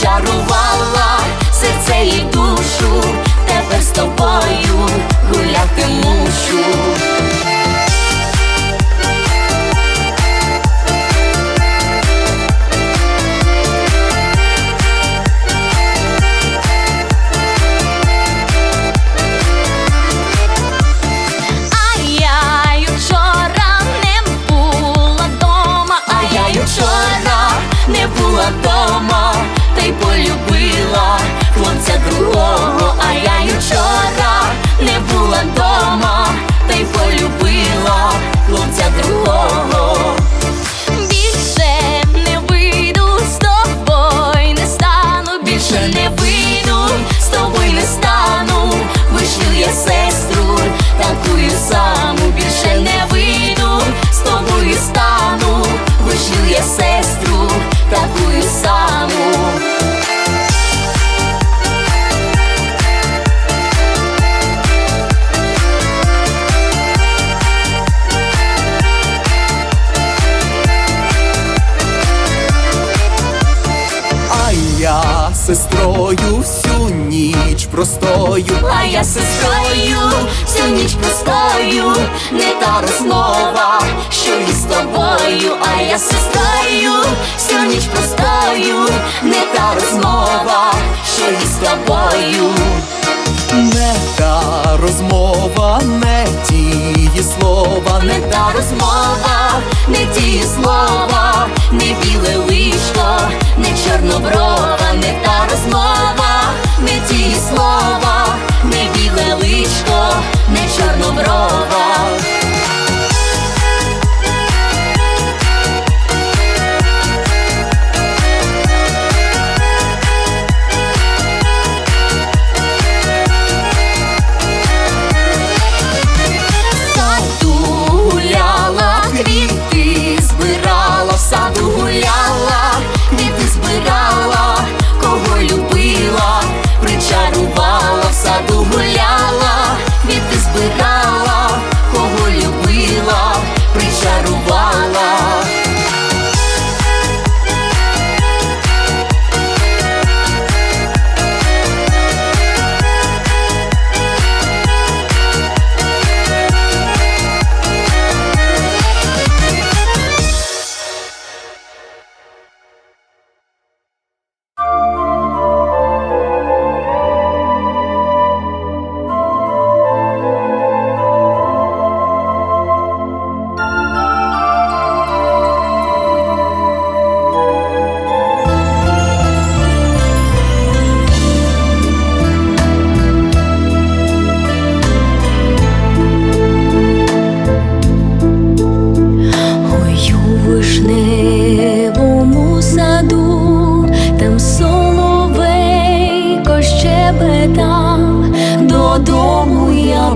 причарувала серце і душу, тепер з тобою гуляти мушу. Сестрою всю ніч простою. А я сестрою всю ніч простою, не та розмова, що з тобою, а я сестрою всю ніч простою, не та розмова, що з тобою. Не та розмова, не тіє слова, Не та розмова, не ті слова, не біле лишко, не чорноброва, не та розмова,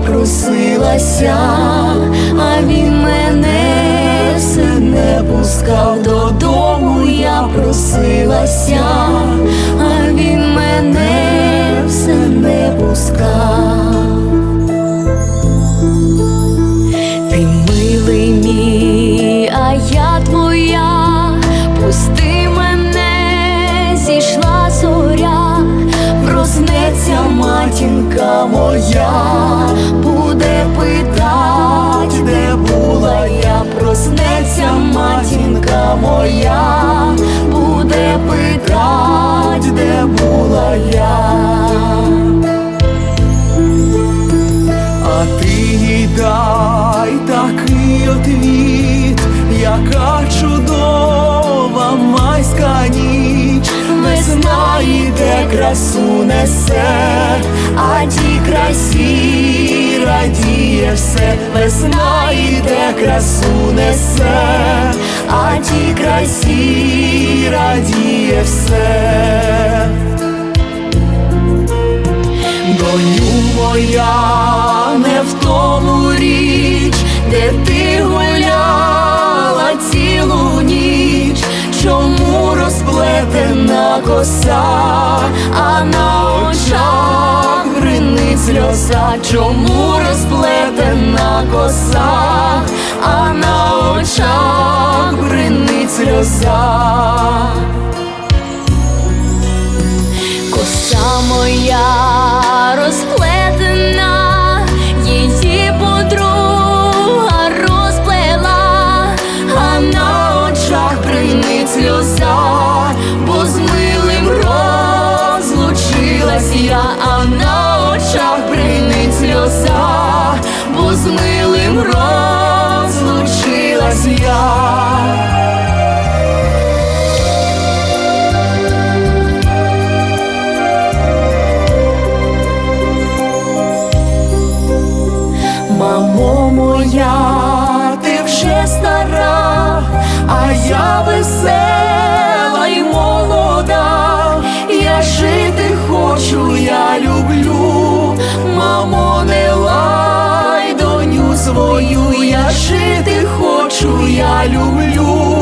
просилася, а він мене все не пускав, додому я просилася, а він мене все не пускав. Ти милий мій, а я твоя, пусти мене, зійшла зоря, проснеться матінка моя, моя, буде питать, де була я. а ти дай такий отвіт, яка весна йде, красу несе, а тій красі радіє все, весна йде, красу несе, а тій красі радіє все. Доню моя, не в тому річ, де ти плетена коса, а на очах гринить сльоза, чому розплетена коса, а на очах гринить сльоза. Коса моя розплетена, її подруга розплела, а на очах принесла. весела й молода, я жити хочу, я люблю, мамо, не лай, доню свою, я жити хочу, я люблю.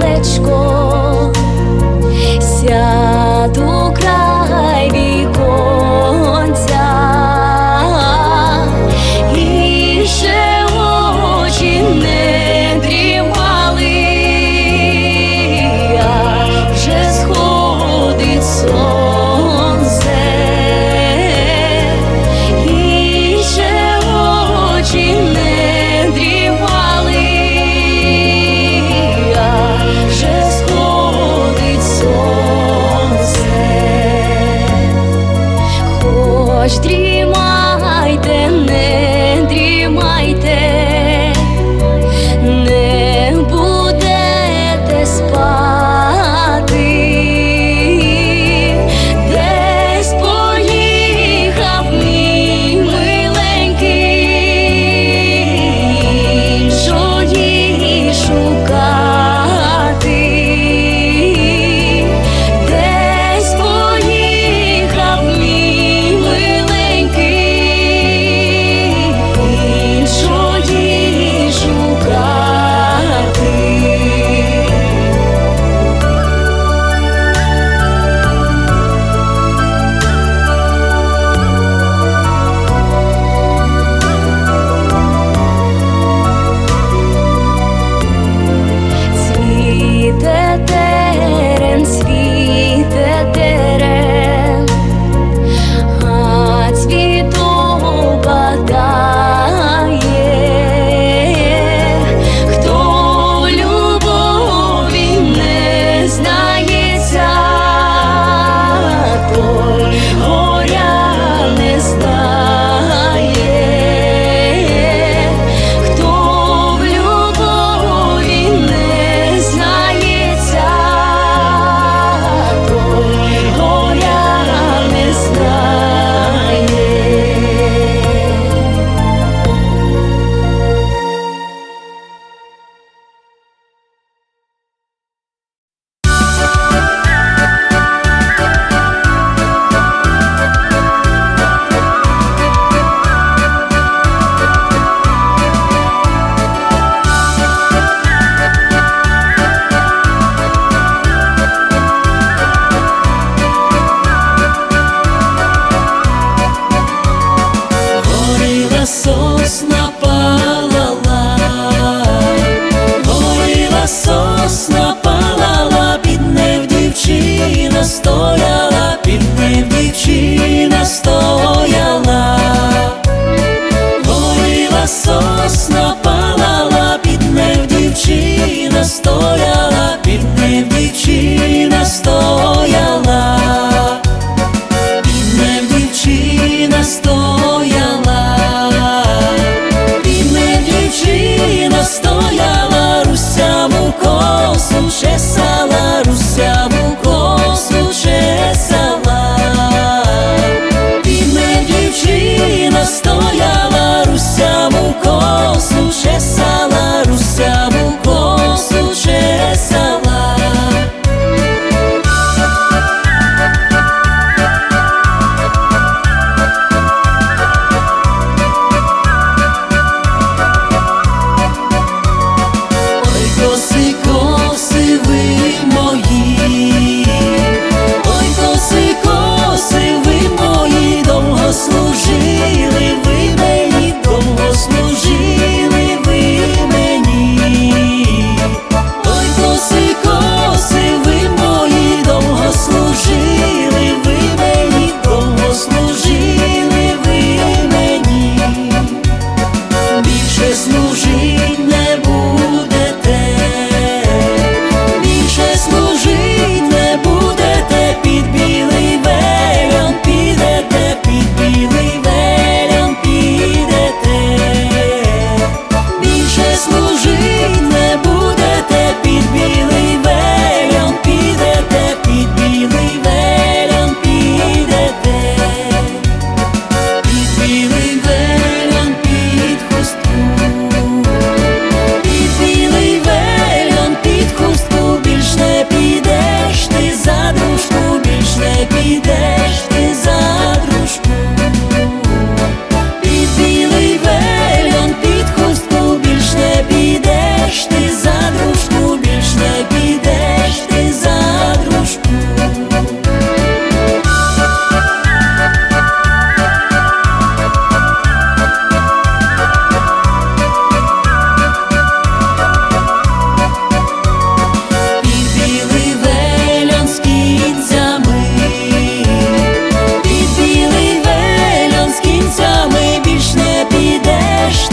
Let you nós. палала, горіла сосна палала, під ним дівчина стояла, під ним дівчина стояла, горіла сосна палала, під ним дівчина стояла, під ним дівчина стояла.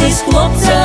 замість хлопця.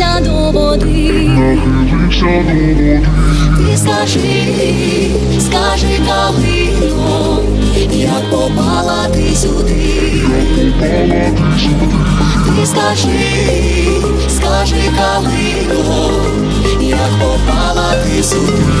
нахилився до води, нахилився до води, ти скажи, скажи калино, як попала ти сюди, як попала ти сюди, ти скажи, скажи калино, як попала ти сюди.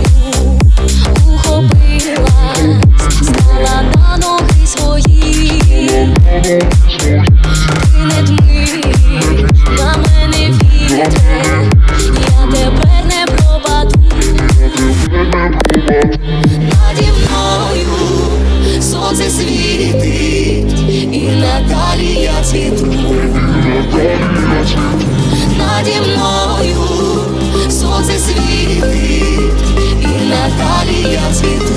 Наді мною сонце світить, і Наталія цвіту.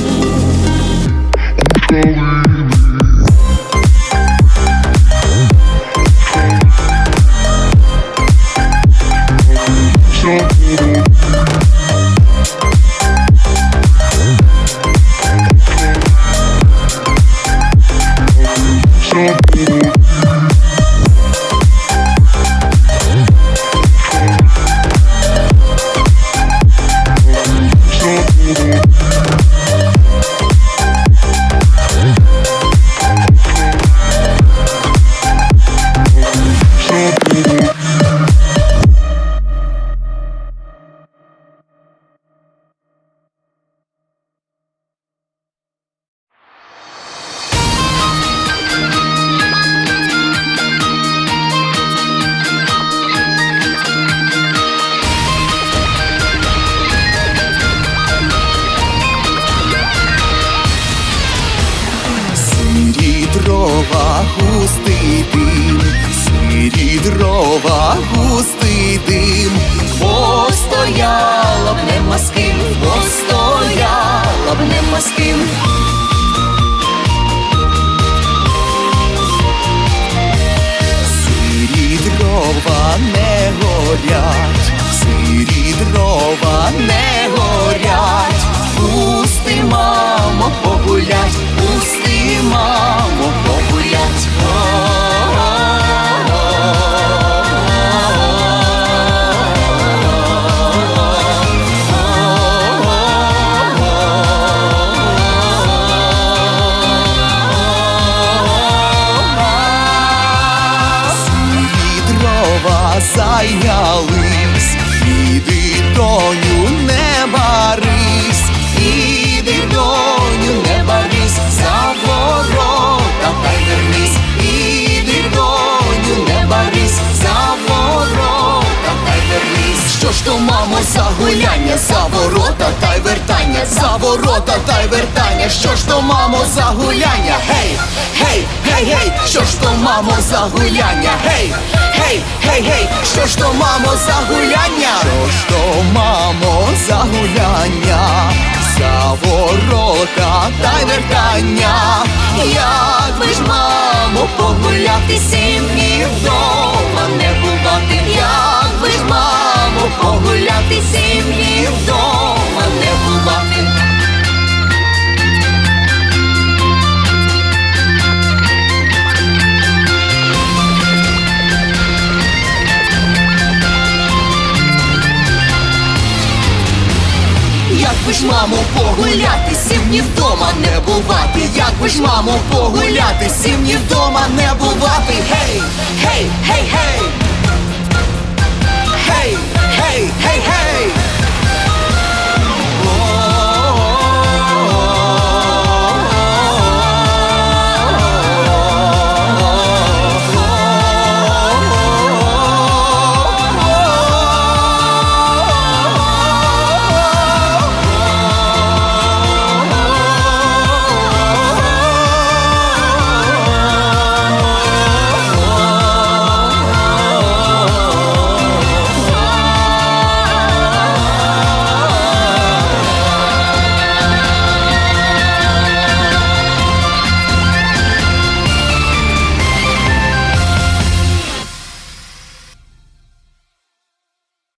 Дрова зайнялись, іди, доню, не барись, іди, доню, Що мамо, за гуляння, за ворота та й вертання, за ворота та й вертання, що ж то, мамо, за гуляння, гей, гей, гей, гей, що ж то, мамо, за гуляння, гей, гей, гей, гей, що ж то, мамо, за гуляння, що ж то, мамо, за гуляння, за ворота та й вертання, як би ж, мамо, погуляти сім днів вдома мамо, погуляти сім днів вдома не бувати. Як би ж, мамо, погуляти, сім днів вдома не бувати, як би ж, мамо, погуляти, сім днів вдома не бувати. Гей, гей, гей, гей. Гей, гей, гей, гей.